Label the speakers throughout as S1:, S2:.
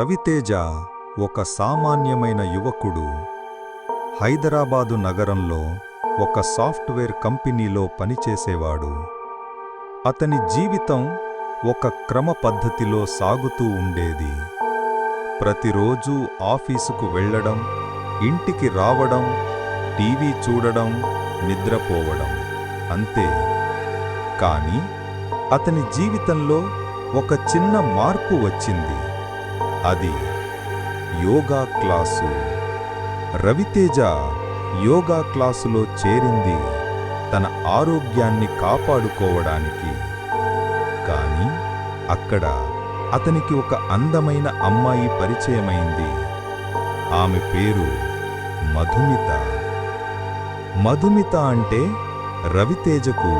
S1: రవితేజ ఒక సామాన్యమైన యువకుడు. హైదరాబాదు నగరంలో ఒక సాఫ్ట్వేర్ కంపెనీలో పనిచేసేవాడు. అతని జీవితం ఒక క్రమ పద్ధతిలో సాగుతూ ఉండేది. ప్రతిరోజూ ఆఫీసుకు వెళ్ళడం ఇంటికి రావడం టీవీ చూడడం నిద్రపోవడం అంతే. కానీ అతని జీవితంలో ఒక చిన్న మార్పు వచ్చింది. అది యోగా క్లాసు. రవితేజ యోగా క్లాసులో చేరింది తన ఆరోగ్యాన్ని కాపాడుకోవడానికి. కానీ అక్కడ అతనికి ఒక అందమైన అమ్మాయి పరిచయమైంది. ఆమె పేరు మధుమిత. మధుమిత అంటే రవితేజకు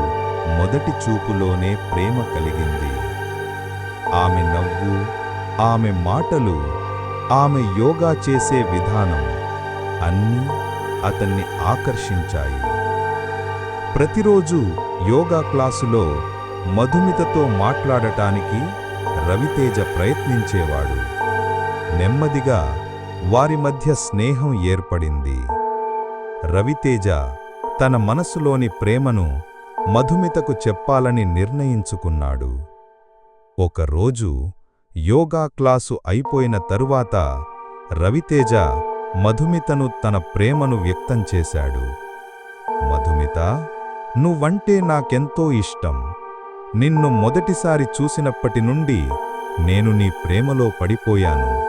S1: మొదటి చూపులోనే ప్రేమ కలిగింది. ఆమె నవ్వు ఆమె మాటలు ఆమె యోగా చేసే విధానం అన్నీ అతన్ని ఆకర్షించాయి. ప్రతిరోజు యోగా క్లాసులో మధుమితతో మాట్లాడటానికి రవితేజ ప్రయత్నించేవాడు. నెమ్మదిగా వారి మధ్య స్నేహం ఏర్పడింది. రవితేజ తన మనసులోని ప్రేమను మధుమితకు చెప్పాలని నిర్ణయించుకున్నాడు. ఒకరోజు యోగా క్లాసు అయిపోయిన తరువాత రవితేజ మధుమితను తన ప్రేమను వ్యక్తం చేశాడు. మధుమిత నువ్వంటే నాకెంతో ఇష్టం. నిన్ను మొదటిసారి చూసినప్పటి నుండి నేను నీ ప్రేమలో పడిపోయాను.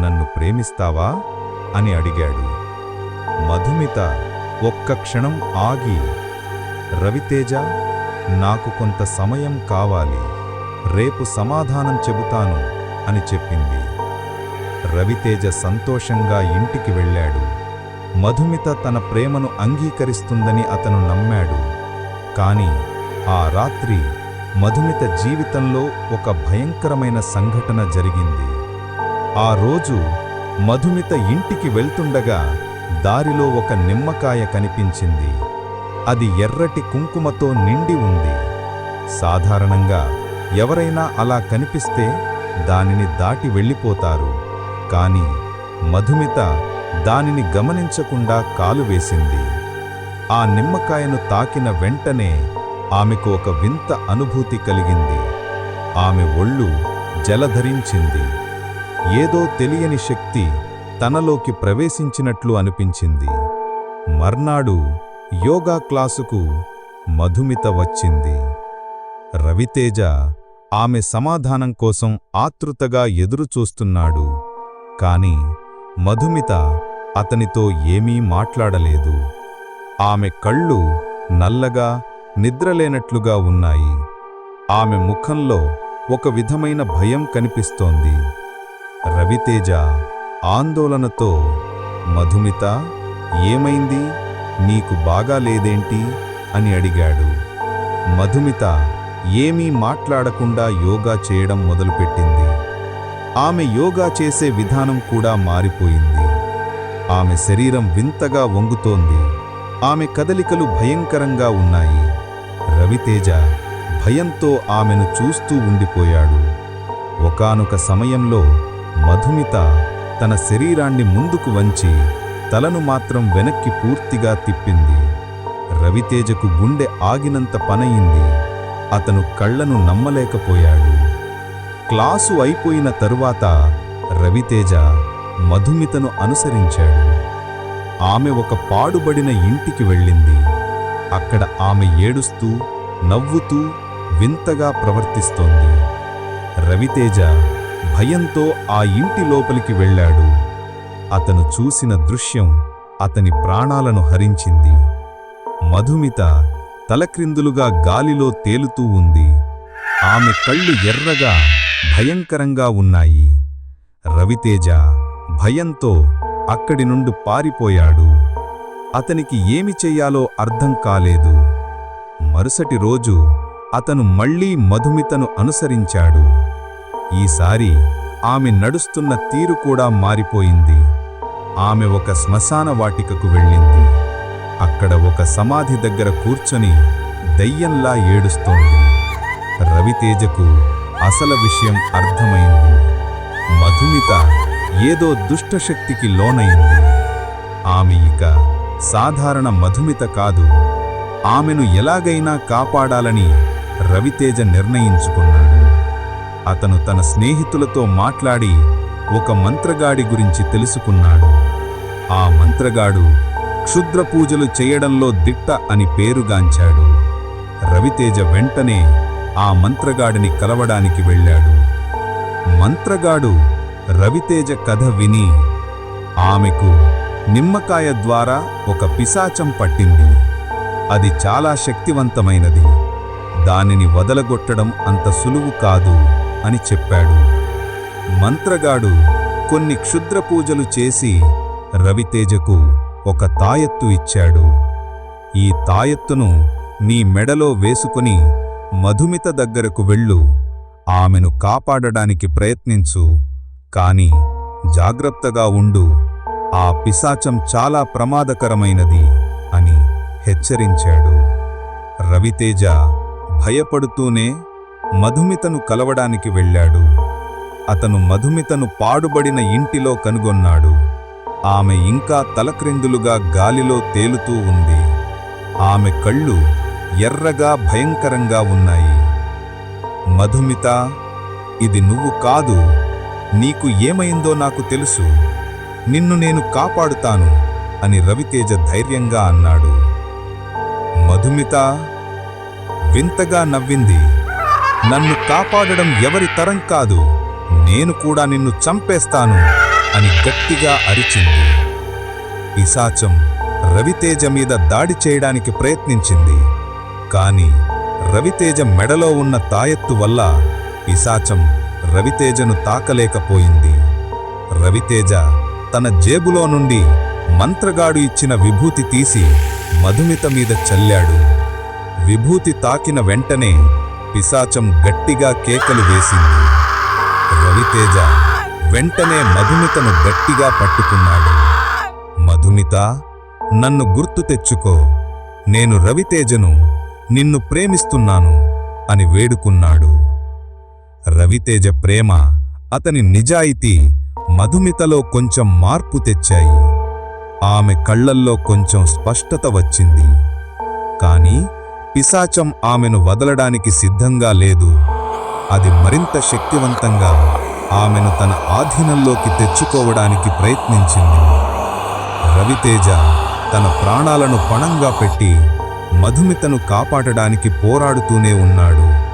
S1: నన్ను ప్రేమిస్తావా? అని అడిగాడు. మధుమిత ఒక్క క్షణం ఆగి రవితేజ నాకు కొంత సమయం కావాలి. రేపు సమాధానం చెబుతాను అని చెప్పింది. రవితేజ సంతోషంగా ఇంటికి వెళ్ళాడు. మధుమిత తన ప్రేమను అంగీకరిస్తుందని అతను నమ్మాడు. కాని ఆ రాత్రి మధుమిత జీవితంలో ఒక భయంకరమైన సంఘటన జరిగింది. ఆ రోజు మధుమిత ఇంటికి వెళ్తుండగా దారిలో ఒక నిమ్మకాయ కనిపించింది. అది ఎర్రటి కుంకుమతో నిండి ఉంది. సాధారణంగా ఎవరైనా అలా కనిపిస్తే దానిని దాటి వెళ్ళిపోతారు. కాని మధుమిత దానిని గమనించకుండా కాలు వేసింది. ఆ నిమ్మకాయను తాకిన వెంటనే ఆమెకు ఒక వింత అనుభూతి కలిగింది. ఆమె ఒళ్ళు జలధరించింది. ఏదో తెలియని శక్తి తనలోకి ప్రవేశించినట్లు అనిపించింది. మర్నాడు యోగా క్లాసుకు మధుమిత వచ్చింది. రవితేజ ఆమె సమాధానం కోసం ఆతృతగా ఎదురుచూస్తున్నాడు. కాని మధుమిత అతనితో ఏమీ మాట్లాడలేదు. ఆమె కళ్ళు నల్లగా నిద్రలేనట్లుగా ఉన్నాయి. ఆమె ముఖంలో ఒక విధమైన భయం కనిపిస్తోంది. రవితేజ ఆందోళనతో మధుమిత ఏమైంది? నీకు బాగాలేదేంటి? అని అడిగాడు. మధుమిత ఏమీ మాట్లాడకుండా యోగా చేయడం మొదలుపెట్టింది. ఆమె యోగా చేసే విధానం కూడా మారిపోయింది. ఆమె శరీరం వింతగా వంగుతోంది. ఆమె కదలికలు భయంకరంగా ఉన్నాయి. రవితేజ భయంతో ఆమెను చూస్తూ ఉండిపోయాడు. ఒకానొక సమయంలో మధుమిత తన శరీరాన్ని ముందుకు వంచి తలను మాత్రం వెనక్కి పూర్తిగా తిప్పింది. రవితేజకు గుండె ఆగినంత పనయింది. అతను కళ్ళను నమ్మలేకపోయాడు. క్లాసు అయిపోయిన తరువాత రవితేజ మధుమితను అనుసరించాడు. ఆమె ఒక పాడుబడిన ఇంటికి వెళ్ళింది. అక్కడ ఆమె ఏడుస్తూ నవ్వుతూ వింతగా ప్రవర్తిస్తోంది. రవితేజ భయంతో ఆ ఇంటి లోపలికి వెళ్ళాడు. అతను చూసిన దృశ్యం అతని ప్రాణాలను హరించింది. మధుమిత తలక్రిందులుగా గాలిలో తేలుతూ ఉంది. ఆమె కళ్ళు ఎర్రగా భయంకరంగా ఉన్నాయి. రవితేజ భయంతో అక్కడి నుండి పారిపోయాడు. అతనికి ఏమి చెయ్యాలో అర్థం కాలేదు. మరుసటి రోజు అతను మళ్ళీ మధుమితను అనుసరించాడు. ఈసారి ఆమె నడుస్తున్న తీరు కూడా మారిపోయింది. ఆమె ఒక శ్మశాన వాటికకు వెళ్ళింది. అక్కడ ఒక సమాధి దగ్గర కూర్చొని దయ్యంలా ఏడుస్తోంది. రవితేజకు అసలు విషయం అర్థమైంది.
S2: మధుమిత ఏదో దుష్టశక్తికి లోనైంది. ఆమె ఇక సాధారణ మధుమిత కాదు. ఆమెను ఎలాగైనా కాపాడాలని రవితేజ నిర్ణయించుకున్నాడు. అతను తన స్నేహితులతో మాట్లాడి ఒక మంత్రగాడి గురించి తెలుసుకున్నాడు. ఆ మంత్రగాడు క్షుద్ర పూజలు చేయడంలో దిట్ట అని పేరుగాంచాడు. రవితేజ వెంటనే ఆ మంత్రగాడిని కలవడానికి వెళ్ళాడు. మంత్రగాడు రవితేజ కథ విని ఆమెకు నిమ్మకాయ ద్వారా ఒక పిశాచం పట్టింది. అది చాలా శక్తివంతమైనది. దానిని వదలగొట్టడం అంత సులువు కాదు అని చెప్పాడు. మంత్రగాడు కొన్ని క్షుద్ర పూజలు చేసి రవితేజకు ఒక తాయెత్తు ఇచ్చాడు. ఈ తాయెత్తును నీ మెడలో వేసుకుని మధుమిత దగ్గరకు వెళ్ళు. ఆమెను కాపాడడానికి ప్రయత్నించు. కాని జాగ్రత్తగా ఉండు. ఆ పిశాచం చాలా ప్రమాదకరమైనది అని హెచ్చరించాడు. రవితేజ భయపడుతూనే మధుమితను కలవడానికి వెళ్ళాడు. అతను మధుమితను పాడుబడిన ఇంటిలో కనుగొన్నాడు. ఆమె ఇంకా తలక్రిందులుగా గాలిలో తేలుతూ ఉంది. ఆమె కళ్ళు ఎర్రగా భయంకరంగా ఉన్నాయి. మధుమిత ఇది నువ్వు కాదు. నీకు ఏమైందో నాకు తెలుసు. నిన్ను నేను కాపాడుతాను అని రవితేజ ధైర్యంగా అన్నాడు. మధుమిత వింతగా నవ్వింది. నన్ను కాపాడడం ఎవరి తరం కాదు. నేను కూడా నిన్ను చంపేస్తాను. అని గట్టిగా అరిచింది. పిశాచం రవితేజ మీద దాడి చేయడానికి ప్రయత్నించింది. కాని రవితేజ మెడలో ఉన్న తాయెత్తు వల్ల పిశాచం రవితేజను తాకలేకపోయింది. రవితేజ తన జేబులో నుండి మంత్రగాడు ఇచ్చిన విభూతి తీసి మధుమిత మీద చల్లాడు. విభూతి తాకిన వెంటనే పిశాచం గట్టిగా కేకలు వేసింది. రవితేజ వెంటనే మధుమితను గట్టిగా పట్టుకున్నాడు. మధుమిత నన్ను గుర్తు తెచ్చుకో. నేను రవితేజను నిన్ను ప్రేమిస్తున్నాను అని వేడుకున్నాడు. రవితేజ ప్రేమ అతని నిజాయితీ మధుమితలో కొంచెం మార్పు తెచ్చాయి. ఆమె కళ్ళల్లో కొంచెం స్పష్టత వచ్చింది. కాని పిశాచం ఆమెను వదలడానికి సిద్ధంగా లేదు. అది మరింత శక్తివంతంగా ఆమెను తన ఆధీనంలోకి తెచ్చుకోవడానికి ప్రయత్నించింది. రవితేజ తన ప్రాణాలను పణంగా పెట్టి మధుమితను కాపాడడానికి పోరాడుతూనే ఉన్నాడు.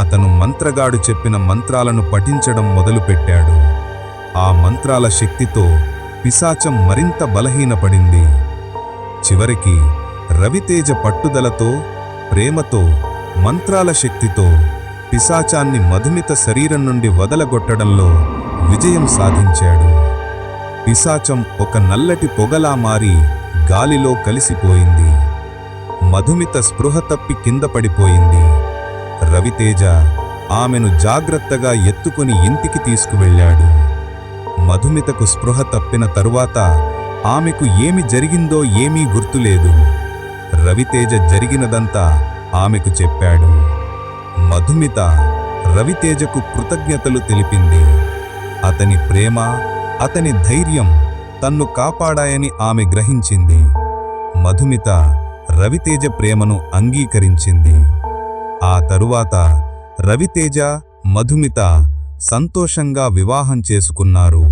S2: అతను మంత్రగాడు చెప్పిన మంత్రాలను పఠించడం మొదలుపెట్టాడు. ఆ మంత్రాల శక్తితో పిశాచం మరింత బలహీనపడింది. చివరికి రవితేజ పట్టుదలతో ప్రేమతో మంత్రాల శక్తితో పిశాచాన్ని మధుమిత శరీరం నుండి వదలగొట్టడంలో విజయం సాధించాడు. పిశాచం ఒక నల్లటి పొగలా మారి గాలిలో కలిసిపోయింది. మధుమిత స్పృహ తప్పి కింద పడిపోయింది. రవితేజ ఆమెను జాగ్రత్తగా ఎత్తుకుని ఇంటికి తీసుకువెళ్ళాడు. మధుమితకు స్పృహ తప్పిన తరువాత ఆమెకు ఏమి జరిగిందో ఏమీ గుర్తులేదు. రవితేజ జరిగినదంతా ఆమెకు చెప్పాడు. మధుమిత రవితేజకు కృతజ్ఞతలు తెలిపింది. అతని ప్రేమ అతని ధైర్యం తన్ను కాపాడాయని ఆమె గ్రహించింది. మధుమిత రవితేజ ప్రేమను అంగీకరించింది. ఆ తరువాత రవితేజ మధుమిత సంతోషంగా వివాహం చేసుకున్నారు.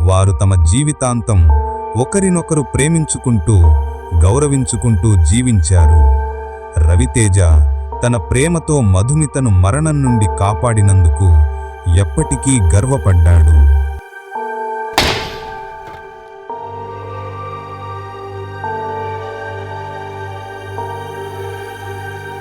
S2: వారు తమ జీవితాంతం ఒకరినొకరు ప్రేమించుకుంటూ గౌరవించుకుంటూ జీవించారు. రవితేజ తన ప్రేమతో మధుమితను మరణం నుండి కాపాడినందుకు ఎప్పటికీ గర్వపడ్డాడు.